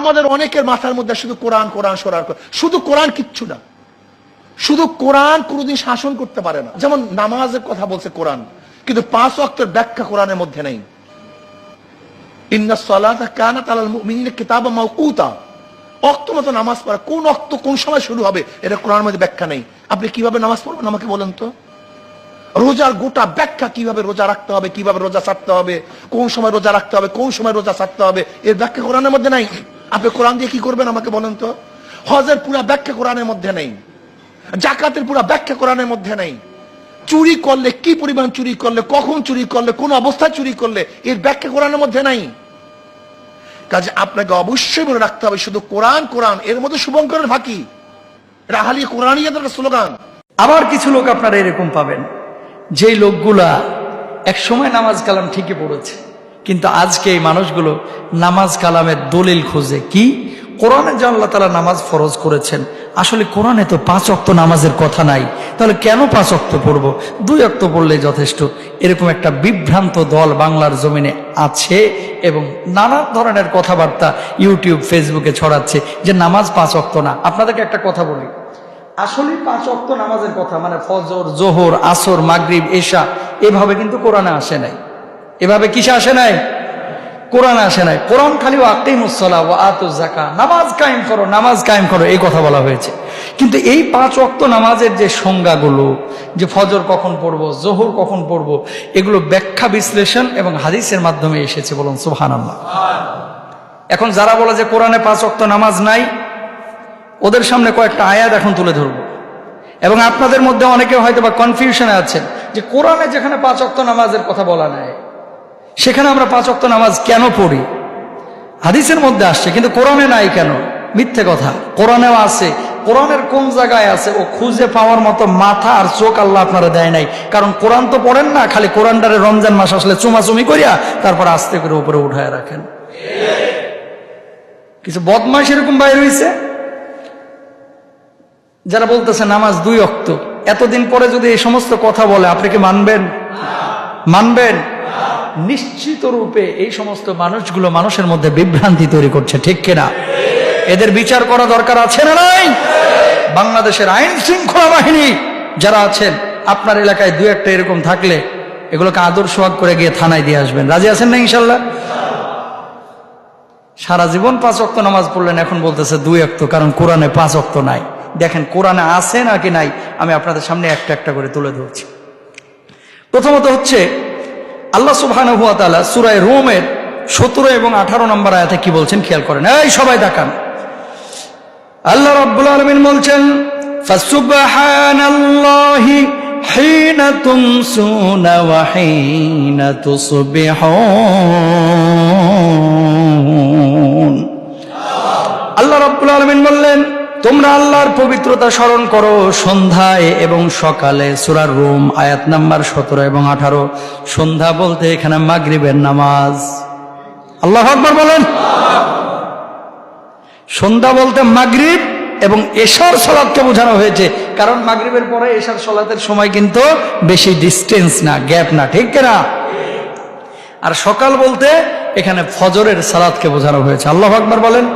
আমাদের অনেকের মাথার মধ্যে শুধু কোরআন কোরআন, সরার শুধু কোরআন কিচ্ছু না। শুধু কোরআন কোনোদিন শাসন করতে পারে না। যেমন নামাজের কথা বলছে কোরআন, কিন্তু পাঁচ অক্টের ব্যাখ্যা কোরআনের মধ্যে নেই। কোন সময় শুরু হবে, এটা কোরআনের মধ্যে ব্যাখ্যা নেই। আপনি কীভাবে নামাজ পড়বেন আমাকে বলেন তো? রোজার গোটা ব্যাখ্যা কীভাবে রোজা রাখতে হবে, কীভাবে রোজা হবে, কোন সময় রোজা রাখতে হবে, কোন সময় রোজা ছাড়তে হবে, এর ব্যাখ্যা কোরআনের মধ্যে নাই। আপনি কোরআন দিয়ে কি করবেন আমাকে বলেন তো? হজের পুরা ব্যাখ্যা কোরআনের মধ্যে নেই। জাকাতের পুরা ব্যাখ্যা কোরআনের মধ্যে নেই। চুরি করলে কি পরিমাণ চুরি করলে, কখন চুরি করলে, কোন অবস্থায় চুরি করলে, এর ব্যাখ্যা কোরআনের মধ্যে নাই। কাজে আপনাকে অবশ্যই মনে রাখতে হবে, শুধু কোরআন কোরআন, এর মধ্যে শুভঙ্করের ফাঁকি। রাহালি কোরআনই একটা স্লোগান। আবার কিছু লোক আপনারা এরকম পাবেন, যেই লোকগুলা এক সময় নামাজ কালাম ঠিকই পড়েছে। কিন্তু আজকে এই মানুষগুলো নামাজ কালামের দলিল খোঁজে। কি? কোরআনে যে আল্লাহ তালা নামাজ ফরজ করেছেন। আসলে কোরআনে তো পাঁচ অক্ত নামাজের কথা নাই। তাহলে কেন পাঁচ অক্ত পড়ব? দুই অক্ত পড়লে যথেষ্ট। এরকম একটা বিভ্রান্ত দল বাংলার জমিনে আছে এবং নানা ধরনের কথাবার্তা ইউটিউব, ফেসবুকে ছড়াচ্ছে যে নামাজ পাঁচ অক্ত না। আপনাদেরকে একটা কথা বলি। আসলে পাঁচ অক্ত নামাজের কথা মানে ফজর, জোহর, আসর, মাগরিব, এশা, এভাবে কিন্তু কোরআনে আসে নাই। এভাবে কিসে আসে নাই? কোরআনে আসে নাই। কোরআন খালি আকিম মুসলা ও আত জাকা নামাজ কায়েম করো, নামাজ কায়েম করো, এই কথা বলা হয়েছে। কিন্তু এই পাঁচ অক্ত নামাজের যে সংজ্ঞাগুলো, যে ফজর কখন পড়ব, জোহর কখন পড়ব, এগুলো ব্যাখ্যা, বিশ্লেষণ এবং হাদিসের মাধ্যমে এসেছে বলুন সুবহান এখন যারা বলে যে কোরআনে পাঁচ অক্ত নামাজ নাই, ওদের সামনে কয়েকটা আয়াত এখন তুলে ধরব। এবং আপনাদের মধ্যে অনেকে হয়তো বা কনফিউশনে আছেন যে কোরআনে যেখানে পাঁচ অক্ত নামাজের কথা বলা নাই সেখানে আমরা পাঁচ অক্ত নামাজ কেন পড়ি? হাদিসের মধ্যে আসছে, কিন্তু কোরআনে নাই কেন? মিথ্যে কথা। কোরআনেও আছে। কোরআনের কোন জায়গায় আছে? ও খুঁজে পাওয়ার মতো মাথা আর চোখ আল্লাহ আপনারা দেয় নাই। কারণ কোরআন তো পড়েন না, খালি কোরআনটারে রমজান মাস আসলে চুমাচুমি করিয়া তারপর আস্তে করে উপরে উঠায় রাখেন। কিছু বদমাস এরকম বাইর হয়েছে যারা বলতেছে নামাজ দুই অক্ত এতদিন পরে যদি এই সমস্ত কথা বলে, আপনি কি মানবেন? মানবেন? নিশ্চিত রূপে এই সমস্ত মানুষগুলো মানুষের মধ্যে বিভ্রান্তি তৈরি করছে, ঠিক কিনা? এদের বিচার করা দরকার আছে না নাই? বাংলাদেশের আইন শৃঙ্খলা বাহিনী যারা আছেন, আপনার এলাকায় দু একটা এরকম থাকলে এগুলোকে আদর্শ করে গিয়ে থানায় দিয়ে আসবেন। রাজি আছেন না ইনশাল্লাহ? সারা জীবন পাঁচ অক্ত নামাজ পড়লেন, এখন বলতেছে দুই অক্ত কারণ কোরআনে পাঁচ অক্ত নাই। দেখেন, কোরআনে আছে নাকি নাই? আমি আপনাদের সামনে একটা একটা করে তুলে ধরছি। প্রথমত হচ্ছে আল্লাহ সুবহান হুয়া তাআলা সূরায়ে রোমের সতেরো এবং আঠারো নম্বর আয়াতে কি বলছেন খেয়াল করেন এই সবাই দেখান আল্লাহ রাব্বুল আলামিন বলছেন ফাসুবহানাল্লাহি حين تمسون وحين تصبحون আল্লাহ রাব্বুল আলামিন বললেন তোমরা আল্লাহর পবিত্রতা স্মরণ করো। সন্ধ্যায় এবং সকালে সুরার রুম, আয়াত নাম্বার সতেরো এবং আঠারো। সন্ধ্যা বলতে এখানে মাগরিবের নামাজ। আল্লাহ আকবর বলেন। সন্ধ্যা বলতে মাগরিব এবং এশার সলাদকে বোঝানো হয়েছে। কারণ মাগরিবের পরে এশার সলাতের সময় কিন্তু বেশি ডিস্টেন্স না গ্যাপ না, ঠিক না আর সকাল বলতে এখানে ফজরের সালাদকে বোঝানো হয়েছে। আল্লাহ আকবর বলেন।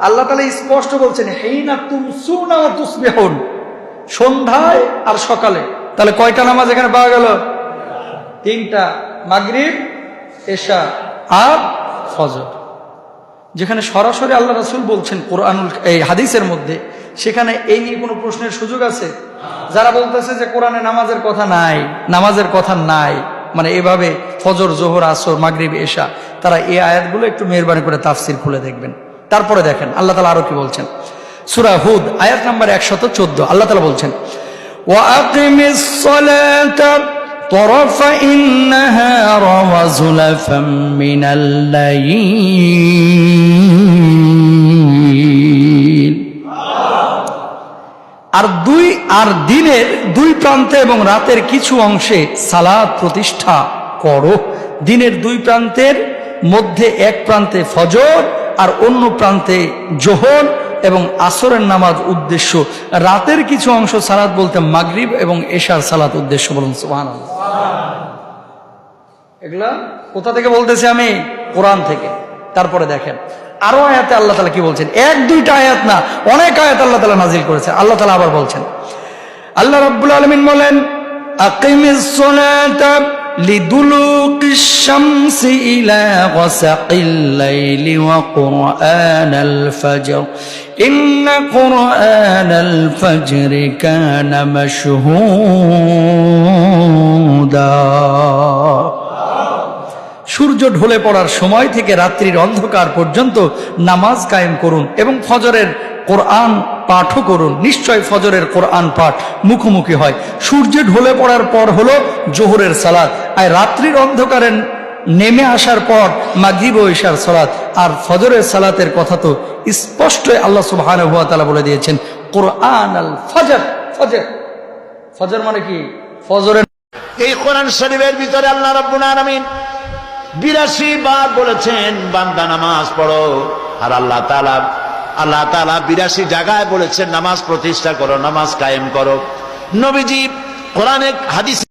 আল্লাহ তালা স্পষ্ট বলছেন, হেইনা তুম সুনা তুসবেহন। সন্ধ্যায় আর সকালে। তাহলে কয়টা নামাজ এখানে পাওয়া গেল? তিনটা, মাগরিব, এশা আর ফজর। যেখানে সরাসরি আল্লাহ রাসুল বলছেন কোরআনুল, এই হাদিসের মধ্যে, সেখানে এই নিয়ে কোনো প্রশ্নের সুযোগ আছে? যারা বলতেছে যে কোরআনে নামাজের কথা নাই, নামাজের কথা নাই মানে এভাবে ফজর, জোহর, আসর, মাগরিব, এশা, তারা এই আয়াতগুলো একটু মেহরবানি করে তাফসির খুলে দেখবেন। তারপরে দেখেন, আল্লাহ তালা আরও কি বলছেন? সুরা হুদ, আয়াত নাম্বার একশত চোদ্দ, আল্লাহ তালা বলছেন আর দুই, আর দিনের দুই প্রান্তে এবং রাতের কিছু অংশে সালাদ প্রতিষ্ঠা করো। দিনের দুই প্রান্তের মধ্যে এক প্রান্তে ফজর আর অন্য প্রান্তে জোহর এবং আসরের নামাজ উদ্দেশ্য। রাতের কিছু অংশ সালাদ বলতে মাগরিব এবং এশার সালাত উদ্দেশ্য বলুন সুবহান এগুলা কোথা থেকে বলতেছি আমি? কোরআন থেকে। তারপরে দেখেন। আরও আয়াতে আল্লাহ তালা কি বলছেন? এক, দুইটা আয়াত না, অনেক আয়াত আল্লাহ তালা নাজিল করেছে আল্লাহ তালা আবার বলছেন, আল্লাহ রাব্বুল আলমিন বলেন লিদুলুকিশ শামসি ইলা গাসাকিল লাইলি ওয়া কুরআনাল ফাজর ইন্না কুরআনাল ফাজরি কানা সূর্য ঢলে পড়ার সময় থেকে রাত্রির অন্ধকার পর্যন্ত নামাজ কায়েম করুন এবং ফজরের কোরআন পাঠও করুন। নিশ্চয় ফজরের কোরআন পাঠ মুখোমুখি হয়। সূর্য ঢলে পড়ার পর হলো জোহরের সালাত। আর রাত্রির অন্ধকারের নেমে আসার পর ইশার সালাত। আর ফজরের সালাতের কথা তো স্পষ্টই আল্লাহ তাআলা বলে দিয়েছেন, কোরআন আল ফজর। ফজর। ফজর মানে কি? ফজরের এই কোরআন শরীফের ভিতরে আল্লাহ রাব্বুল বিরাশি বার বলেছেন, বান্দা নামাজ পড়ো। আর আল্লাহ তাআলা আল্লাহ তালা বিরাশি জায়গায় বলেছেন নামাজ প্রতিষ্ঠা করো নামাজ কায়েম করো। নবীজি কোরআনে হাদিস